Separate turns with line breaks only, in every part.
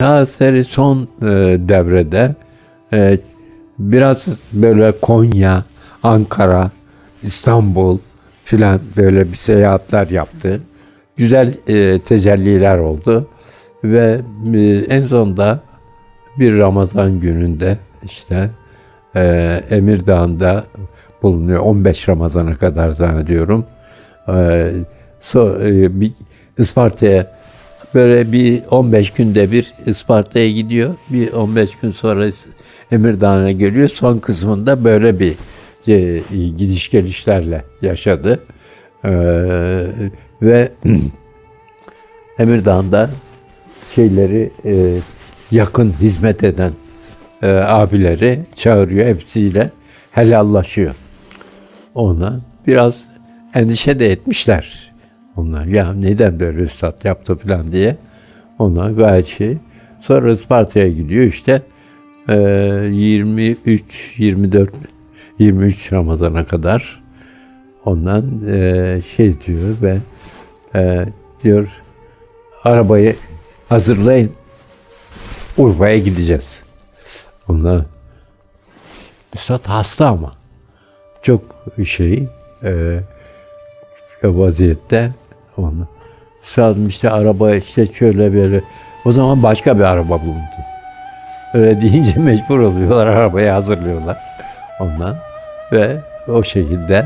Daha seri son e, devrede e, biraz böyle Konya, Ankara, İstanbul filan böyle bir seyahatler yaptı. Güzel e, tecelliler oldu ve e, en sonunda bir Ramazan gününde işte e, Emirdağ'ında bulunuyor. 15 Ramazan'a kadar zannediyorum. E, so, e, bir Isparta'ya böyle bir 15 günde bir Isparta'ya gidiyor. Bir 15 gün sonra Emirdağ'a geliyor. Son kısmında böyle bir e, gidiş gelişlerle yaşadı. E, ve Emirdağ'da şeyleri e, yakın hizmet eden e, abileri çağırıyor hepsiyle helallaşıyor. Ona biraz endişe de etmişler. Onlar ya neden böyle üstad yaptı falan diye. Ona gayet şey. Sonra Isparta'ya gidiyor işte e, 23, 24, 23 Ramazan'a kadar ondan e, şey diyor ve e, diyor arabayı hazırlayın Urfa'ya gideceğiz. Ondan Üstad hasta ama çok şey e, vaziyette onu. Üstadım işte araba işte şöyle böyle o zaman başka bir araba bulundu. Öyle deyince mecbur oluyorlar arabayı hazırlıyorlar ondan ve o şekilde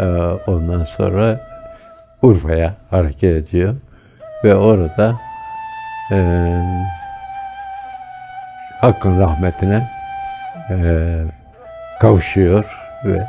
e, ondan sonra Urfa'ya hareket ediyor ve orada e, Hakk'ın rahmetine e, kavuşuyor ve